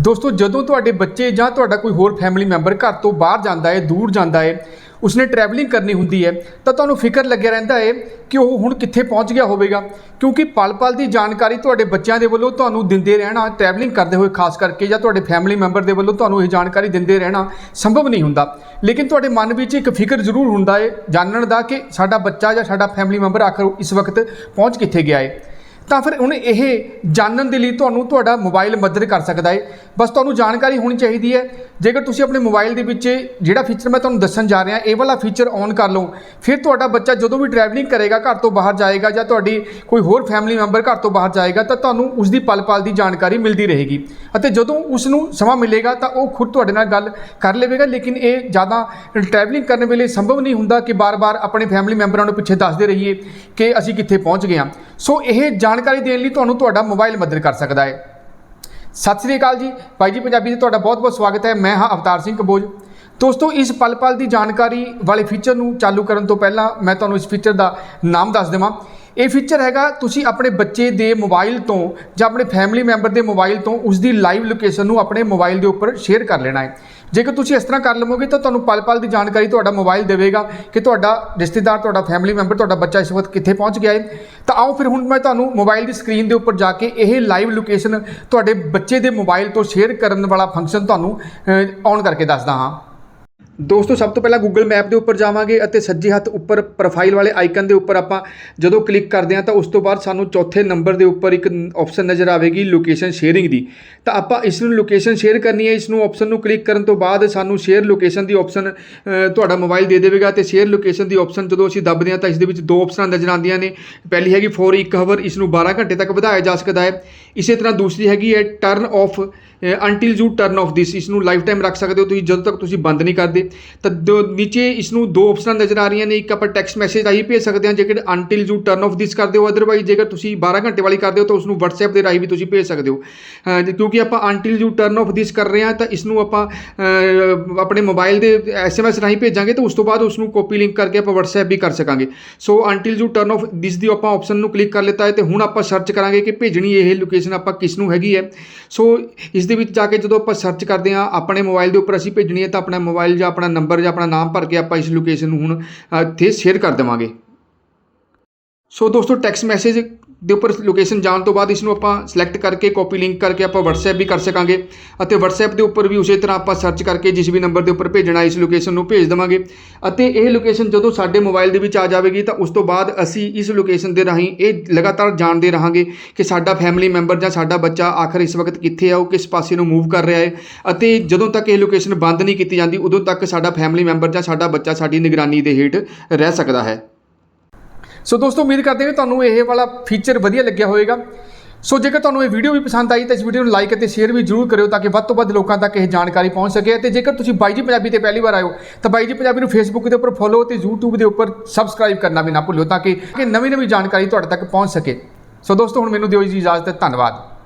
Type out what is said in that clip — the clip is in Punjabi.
ਦੋਸਤੋ, ਜਦੋਂ ਤੁਹਾਡੇ ਬੱਚੇ ਜਾਂ ਤੁਹਾਡਾ ਕੋਈ ਹੋਰ ਫੈਮਿਲੀ ਮੈਂਬਰ ਘਰ ਤੋਂ ਬਾਹਰ ਜਾਂਦਾ ਹੈ, ਦੂਰ ਜਾਂਦਾ ਹੈ, ਉਸਨੇ ਟਰੈਵਲਿੰਗ ਕਰਨੀ ਹੁੰਦੀ ਹੈ, ਤਾਂ ਤੁਹਾਨੂੰ ਫਿਕਰ ਲੱਗਿਆ ਰਹਿੰਦਾ ਹੈ ਕਿ ਉਹ ਹੁਣ ਕਿੱਥੇ ਪਹੁੰਚ ਗਿਆ ਹੋਵੇਗਾ। ਕਿਉਂਕਿ ਪਲ-ਪਲ ਦੀ ਜਾਣਕਾਰੀ ਤੁਹਾਡੇ ਬੱਚਿਆਂ ਦੇ ਵੱਲੋਂ ਤੁਹਾਨੂੰ ਦਿੰਦੇ ਰਹਿਣਾ ਟਰੈਵਲਿੰਗ ਕਰਦੇ ਹੋਏ ਖਾਸ ਕਰਕੇ ਜਾਂ ਤੁਹਾਡੇ ਫੈਮਿਲੀ ਮੈਂਬਰ ਦੇ ਵੱਲੋਂ ਤੁਹਾਨੂੰ ਇਹ ਜਾਣਕਾਰੀ ਦਿੰਦੇ ਰਹਿਣਾ ਸੰਭਵ ਨਹੀਂ ਹੁੰਦਾ। ਲੇਕਿਨ ਤੁਹਾਡੇ ਮਨ ਵਿੱਚ ਇੱਕ ਫਿਕਰ ਜ਼ਰੂਰ ਹੁੰਦਾ ਹੈ, ਜਾਣਨ ਦਾ ਕਿ ਸਾਡਾ ਬੱਚਾ ਜਾਂ ਸਾਡਾ ਫੈਮਿਲੀ ਮੈਂਬਰ ਆਖਰ ਇਸ ਵਕਤ ਪਹੁੰਚ ਕਿੱਥੇ ਗਿਆ ਹੈ। ਤਾਂ ਫਿਰ ਹੁਣ ਇਹ ਜਾਣਨ ਦੇ ਲਈ ਤੁਹਾਨੂੰ ਤੁਹਾਡਾ ਮੋਬਾਈਲ ਮਦਦ ਕਰ ਸਕਦਾ ਹੈ ਬਸ ਤੁਹਾਨੂੰ ਜਾਣਕਾਰੀ ਹੋਣੀ ਚਾਹੀਦੀ ਹੈ ਜੇਕਰ ਤੁਸੀਂ ਆਪਣੇ ਮੋਬਾਈਲ ਦੇ ਵਿੱਚ ਜਿਹੜਾ ਫੀਚਰ ਮੈਂ ਤੁਹਾਨੂੰ ਦੱਸਣ ਜਾ ਰਿਹਾ, ਇਹ ਵਾਲਾ ਫੀਚਰ ਔਨ ਕਰ ਲਓ, ਫਿਰ ਤੁਹਾਡਾ ਬੱਚਾ ਜਦੋਂ ਵੀ ਟਰੈਵਲਿੰਗ ਕਰੇਗਾ, ਘਰ ਤੋਂ ਬਾਹਰ ਜਾਏਗਾ ਜਾਂ ਤੁਹਾਡੀ ਕੋਈ ਹੋਰ ਫੈਮਿਲੀ ਮੈਂਬਰ ਘਰ ਤੋਂ ਬਾਹਰ ਜਾਏਗਾ, ਤਾਂ ਤੁਹਾਨੂੰ ਉਸ ਦੀ ਪਲ-ਪਲ ਦੀ ਜਾਣਕਾਰੀ ਮਿਲਦੀ ਰਹੇਗੀ। ਅਤੇ ਜਦੋਂ ਉਸ ਨੂੰ ਸਮਾਂ ਮਿਲੇਗਾ, ਤਾਂ ਉਹ ਖੁਦ ਤੁਹਾਡੇ ਨਾਲ ਗੱਲ ਕਰ ਲਵੇਗਾ, ਲੇਕਿਨ ਇਹ ਜ਼ਿਆਦਾ ਟਰੈਵਲਿੰਗ ਕਰਨ ਵੇਲੇ ਸੰਭਵ ਨਹੀਂ ਹੁੰਦਾ ਕਿ ਬਾਰ-ਬਾਰ ਆਪਣੇ ਫੈਮਿਲੀ ਮੈਂਬਰਾਂ ਨੂੰ ਪਿੱਛੇ ਦੱਸਦੇ ਰਹੀਏ ਕਿ ਅਸੀਂ ਕਿੱਥੇ ਪਹੁੰਚ ਗਏ ਹਾਂ। ਸੋ ਇਹ ਜਾਣਕਾਰੀ ਦੇਣ ਲਈ ਤੁਹਾਨੂੰ ਤੁਹਾਡਾ ਮੋਬਾਈਲ ਮਦਦ ਕਰ ਸਕਦਾ ਹੈ। ਸਤਿ ਸ੍ਰੀ ਅਕਾਲ ਜੀ। ਭਾਈ ਜੀ, ਪੰਜਾਬੀ 'ਤੇ ਤੁਹਾਡਾ ਬਹੁਤ-ਬਹੁਤ ਸਵਾਗਤ ਹੈ। ਮੈਂ ਹਾਂ ਅਵਤਾਰ ਸਿੰਘ ਕੰਬੋਜ। ਦੋਸਤੋ, ਇਸ ਪਲ-ਪਲ ਦੀ ਜਾਣਕਾਰੀ ਵਾਲੇ ਫੀਚਰ ਨੂੰ ਚਾਲੂ ਕਰਨ ਤੋਂ ਪਹਿਲਾਂ ਮੈਂ ਤੁਹਾਨੂੰ ਇਸ ਫੀਚਰ ਦਾ ਨਾਮ ਦੱਸ ਦੇਵਾਂ। ਇਹ ਫੀਚਰ ਹੈਗਾ, ਤੁਸੀਂ ਆਪਣੇ ਬੱਚੇ ਦੇ ਮੋਬਾਈਲ ਤੋਂ ਜਾਂ ਆਪਣੇ ਫੈਮਿਲੀ ਮੈਂਬਰ ਦੇ ਮੋਬਾਈਲ ਤੋਂ ਉਸ ਦੀ ਲਾਈਵ ਲੋਕੇਸ਼ਨ ਨੂੰ ਆਪਣੇ ਮੋਬਾਈਲ ਦੇ ਉੱਪਰ ਸ਼ੇਅਰ ਕਰ ਲੈਣਾ ਹੈ। ਜੇਕਰ ਤੁਸੀਂ ਇਸ ਤਰ੍ਹਾਂ ਕਰ ਲਵੋਗੇ ਤਾਂ ਤੁਹਾਨੂੰ ਪਲ-ਪਲ ਦੀ ਜਾਣਕਾਰੀ ਤੁਹਾਡਾ ਮੋਬਾਈਲ ਦੇਵੇਗਾ ਕਿ ਤੁਹਾਡਾ ਰਿਸ਼ਤੇਦਾਰ, ਤੁਹਾਡਾ ਫੈਮਿਲੀ ਮੈਂਬਰ ਤੁਹਾਡਾ ਬੱਚਾ ਇਸ ਵਕਤ ਕਿੱਥੇ ਪਹੁੰਚ ਗਿਆ ਹੈ। ਤਾਂ ਆਓ ਫਿਰ ਹੁਣ ਮੈਂ ਤੁਹਾਨੂੰ ਮੋਬਾਈਲ ਦੀ ਸਕਰੀਨ ਦੇ ਉੱਪਰ ਜਾ ਕੇ ਇਹ ਲਾਈਵ ਲੋਕੇਸ਼ਨ ਤੁਹਾਡੇ ਬੱਚੇ ਦੇ ਮੋਬਾਈਲ ਤੋਂ ਸ਼ੇਅਰ ਕਰਨ ਵਾਲਾ ਫੰਕਸ਼ਨ ਤੁਹਾਨੂੰ ਔਨ ਕਰਕੇ ਦੱਸਦਾ ਹਾਂ। ਦੋਸਤੋ, ਸਭ ਤੋਂ ਪਹਿਲਾਂ Google ਮੈਪ ਦੇ ਉੱਪਰ ਜਾਵਾਂਗੇ ਅਤੇ ਸੱਜੇ ਹੱਥ ਉੱਪਰ ਪ੍ਰੋਫਾਈਲ ਵਾਲੇ ਆਈਕਨ ਦੇ ਉੱਪਰ ਆਪਾਂ ਜਦੋਂ ਕਲਿੱਕ ਕਰਦੇ ਹਾਂ ਤਾਂ ਉਸ ਤੋਂ ਬਾਅਦ ਸਾਨੂੰ ਚੌਥੇ ਨੰਬਰ ਦੇ ਉੱਪਰ ਇੱਕ ਆਪਸ਼ਨ ਨਜ਼ਰ ਆਵੇਗੀ ਲੋਕੇਸ਼ਨ ਸ਼ੇਅਰਿੰਗ ਦੀ। ਤਾਂ ਆਪਾਂ ਇਸ ਨੂੰ ਲੋਕੇਸ਼ਨ ਸ਼ੇਅਰ ਕਰਨੀ ਹੈ। ਇਸ ਨੂੰ ਆਪਸ਼ਨ ਨੂੰ ਕਲਿੱਕ ਕਰਨ ਤੋਂ ਬਾਅਦ ਸਾਨੂੰ ਸ਼ੇਅਰ ਲੋਕੇਸ਼ਨ ਦੀ ਆਪਸ਼ਨ ਤੁਹਾਡਾ ਮੋਬਾਈਲ ਦੇ ਦੇਵੇਗਾ ਤੇ ਸ਼ੇਅਰ ਲੋਕੇਸ਼ਨ ਦੀ ਆਪਸ਼ਨ ਜਦੋਂ ਅਸੀਂ ਦੱਬਦੇ ਹਾਂ ਤਾਂ ਇਸ ਦੇ ਵਿੱਚ ਦੋ ਆਪਸ਼ਨਾਂ ਨਜ਼ਰ ਆਉਂਦੀਆਂ ਨੇ। ਪਹਿਲੀ ਹੈਗੀ ਫੋਰ ਇੱਕ ਹਵਰ ਇਸ ਨੂੰ 12 ਘੰਟੇ ਤੱਕ ਵਧਾਇਆ ਜਾ ਸਕਦਾ ਹੈ। ਇਸੇ ਤਰ੍ਹਾਂ ਦੂਸਰੀ ਹੈਗੀ ਹੈ turn off until you turn off this ਇਸ ਨੂੰ ਲਾਈਫ ਟਾਈਮ ਰੱਖ ਸਕਦੇ ਹੋ ਤੁਸੀਂ। ਜਦੋਂ ਤੱਕ ਤੁਸੀਂ ਬੰਦ ਨਹੀਂ ਕਰਦੇ ਤਾਂ ਦੋ ਨੀਚੇ ਇਸ ਨੂੰ ਦੋ ਆਪਸ਼ਨਾਂ ਨਜ਼ਰ ਆ ਰਹੀਆਂ ਨੇ। ਇੱਕ ਆਪਾਂ ਟੈਕਸਟ ਮੈਸੇਜ ਰਾਹੀਂ ਭੇਜ ਸਕਦੇ ਹਾਂ, ਜੇਕਰ until you turn off this ਕਰਦੇ ਹੋ ਅਦਰਵਾਈਜ਼ ਜੇਕਰ ਤੁਸੀਂ 12 ਘੰਟੇ ਵਾਲੀ ਕਰਦੇ ਹੋ ਤਾਂ ਉਸ ਨੂੰ WhatsApp ਦੇ ਰਾਹੀਂ ਵੀ ਤੁਸੀਂ ਭੇਜ ਸਕਦੇ ਹੋ। ਕਿਉਂਕਿ ਆਪਾਂ until you turn off this ਕਰ ਰਹੇ ਹਾਂ, ਤਾਂ ਇਸ ਨੂੰ ਆਪਾਂ ਆਪਣੇ ਮੋਬਾਈਲ ਦੇ SMS ਰਾਹੀਂ ਭੇਜਾਂਗੇ, ਤਾਂ ਉਸ ਤੋਂ ਬਾਅਦ ਉਸ ਨੂੰ ਕਾਪੀ ਲਿੰਕ ਕਰਕੇ ਆਪਾਂ WhatsApp ਵੀ ਕਰ ਸਕਾਂਗੇ। So until you turn off this ਦੀ ਆਪਾਂ ਆਪਸ਼ਨ ਨੂੰ ਕਲਿੱਕ ਕਰ ਲਿੱਤਾ ਹੈ, ਤੇ ਹੁਣ ਆਪਾਂ ਸਰਚ ਕਰਾਂਗੇ ਕਿ ਭੇਜਣੀ ਇਹ ਲੋਕੇਸ਼ਨ ਆਪਾਂ ਕਿਸ ਨੂੰ ਹੈਗੀ ਹੈ। ਸੋ ਇਸ ਦੇ ਵਿੱਚ ਜਾ ਕੇ ਜਦੋਂ ਆਪਾਂ ਸਰਚ ਕਰਦੇ ਹਾਂ, ਆਪਣੇ ਮੋਬਾਈਲ ਦੇ ਉੱਪਰ ਅਸੀਂ ਭੇਜਣੀ ਹੈ, ਤਾਂ ਆਪਣਾ ਮੋਬਾਈਲ ਜਾਂ ਆਪਣਾ ਨੰਬਰ ਜਾਂ ਆਪਣਾ ਨਾਮ ਭਰ ਕੇ ਆਪਾਂ ਇਸ ਲੋਕੇਸ਼ਨ ਨੂੰ ਹੁਣ ਇੱਥੇ ਸ਼ੇਅਰ ਕਰ ਦੇਵਾਂਗੇ। ਸੋ ਦੋਸਤੋ ਟੈਕਸਟ ਮੈਸੇਜ ਦੇ ਉੱਪਰ ਲੋਕੇਸ਼ਨ ਜਾਣ ਤੋਂ ਬਾਅਦ ਇਸ ਨੂੰ ਆਪਾਂ ਸਿਲੈਕਟ ਕਰਕੇ ਕਾਪੀ ਲਿੰਕ ਕਰਕੇ ਆਪਾਂ WhatsApp ਵੀ ਕਰ ਸਕਾਂਗੇ ਅਤੇ WhatsApp ਦੇ ਉੱਪਰ ਵੀ ਉਸੇ ਤਰ੍ਹਾਂ ਆਪਾਂ ਸਰਚ ਕਰਕੇ ਜਿਸ ਵੀ ਨੰਬਰ ਦੇ ਉੱਪਰ ਭੇਜਣਾ ਇਸ ਲੋਕੇਸ਼ਨ ਨੂੰ ਭੇਜ ਦੇਵਾਂਗੇ ਅਤੇ ਇਹ ਲੋਕੇਸ਼ਨ ਜਦੋਂ ਸਾਡੇ ਮੋਬਾਈਲ ਦੇ ਵਿੱਚ ਆ ਜਾਵੇਗੀ ਤਾਂ ਉਸ ਤੋਂ ਬਾਅਦ ਅਸੀਂ ਇਸ ਲੋਕੇਸ਼ਨ ਦੇ ਰਾਹੀਂ ਇਹ ਲਗਾਤਾਰ ਜਾਣਦੇ ਰਹਾਂਗੇ ਕਿ ਸਾਡਾ ਫੈਮਿਲੀ ਮੈਂਬਰ ਜਾਂ ਸਾਡਾ ਬੱਚਾ ਆਖਰ ਇਸ ਵਕਤ ਕਿੱਥੇ ਆ, ਉਹ ਕਿਸ ਪਾਸੇ ਨੂੰ ਮੂਵ ਕਰ ਰਿਹਾ ਹੈ ਅਤੇ ਜਦੋਂ ਤੱਕ ਇਹ ਲੋਕੇਸ਼ਨ ਬੰਦ ਨਹੀਂ ਕੀਤੀ ਜਾਂਦੀ, ਉਦੋਂ ਤੱਕ ਸਾਡਾ ਫੈਮਿਲੀ ਮੈਂਬਰ ਜਾਂ ਸਾਡਾ ਬੱਚਾ ਸਾਡੀ ਨਿਗਰਾਨੀ ਦੇ ਹੇਠ ਰਹਿ ਸਕਦਾ ਹੈ। ਸੋ ਦੋਸਤੋ, ਉਮੀਦ ਕਰਦੇ ਹਾਂ ਤੁਹਾਨੂੰ ਇਹ ਵਾਲਾ ਫੀਚਰ ਵਧੀਆ ਲੱਗਿਆ ਹੋਵੇਗਾ। ਸੋ ਜੇਕਰ ਤੁਹਾਨੂੰ ਇਹ ਵੀਡੀਓ ਵੀ ਪਸੰਦ ਆਈ ਤਾਂ ਇਸ ਵੀਡੀਓ ਨੂੰ ਲਾਈਕ ਅਤੇ ਸ਼ੇਅਰ ਵੀ ਜਰੂਰ ਕਰਿਓ ਤਾਂ ਕਿ ਵੱਧ ਤੋਂ ਵੱਧ ਲੋਕਾਂ ਤੱਕ ਇਹ ਜਾਣਕਾਰੀ ਪਹੁੰਚ ਸਕੇ ਅਤੇ ਜੇਕਰ ਤੁਸੀਂ ਬਾਈ ਜੀ ਪੰਜਾਬੀ ਤੇ ਪਹਿਲੀ ਵਾਰ ਆਇਓ ਤਾਂ ਬਾਈ ਜੀ ਪੰਜਾਬੀ ਨੂੰ ਫੇਸਬੁੱਕ ਦੇ ਉੱਪਰ ਫੋਲੋ ਤੇ YouTube ਦੇ ਉੱਪਰ ਸਬਸਕ੍ਰਾਈਬ ਕਰਨਾ ਵੀ ਨਾ ਭੁੱਲਿਓ ਤਾਂ ਕਿ ਨਵੀਂ ਨਵੀਂ ਜਾਣਕਾਰੀ ਤੁਹਾਡੇ ਤੱਕ ਪਹੁੰਚ ਸਕੇ। ਸੋ ਦੋਸਤੋ, ਹੁਣ ਮੈਨੂੰ ਦਿਓ ਜੀ ਇਜਾਜ਼ਤ, ਧੰਨਵਾਦ।